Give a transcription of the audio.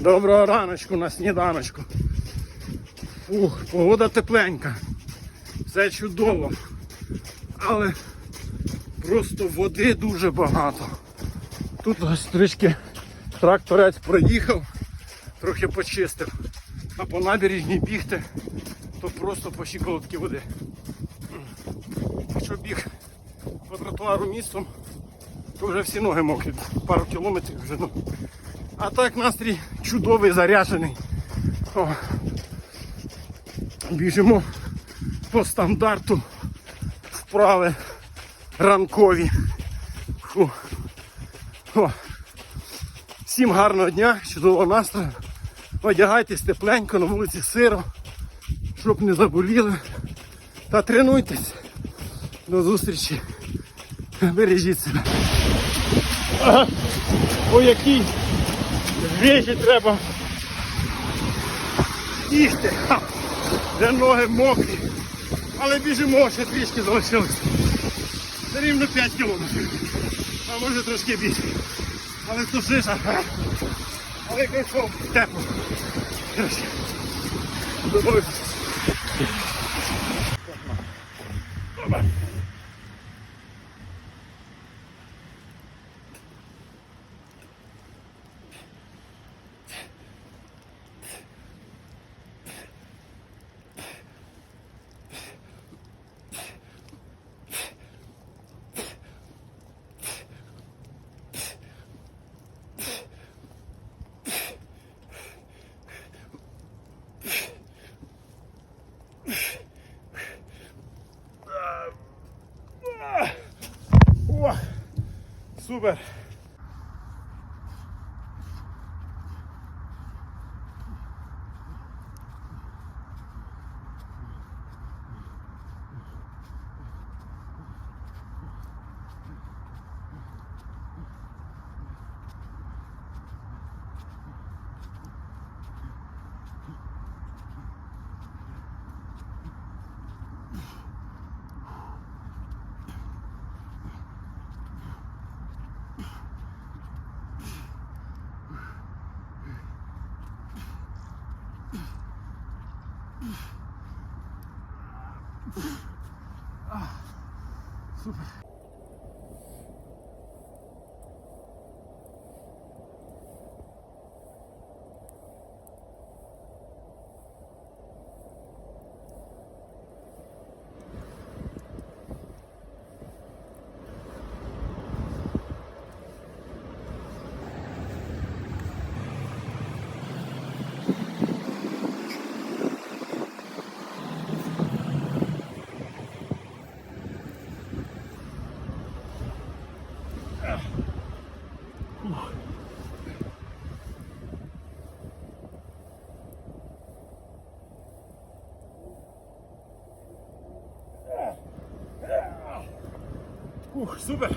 Доброго раночку на сніданочку. Ух, погода тепленька. Все чудово. Але просто води дуже багато. Тут ось трішки тракторець проїхав, трохи почистив. А по набережній бігти, то просто по щиколотки води. Якщо біг по тротуару містом, то вже всі ноги мокрі, пару кілометрів вже. Ну. А так настрій чудовий, заряджений. О. Біжимо по стандарту вправи ранкові. Фу. О. Всім гарного дня, чудового настрою. Одягайтесь тепленько на вулиці сиро, щоб не заболіли. Та тренуйтесь. До зустрічі. Бережіть себе. Ага. О, якій вежі треба. Ха. Де ноги мокрі. Але біжимо, ще трішки залишилось. Рівно 5 кілометрів. А може трошки більше. Але тут жижа. Але кайфово, тепло. Коротше, Домовився. О, супер. 啊舒服 Ух, супер.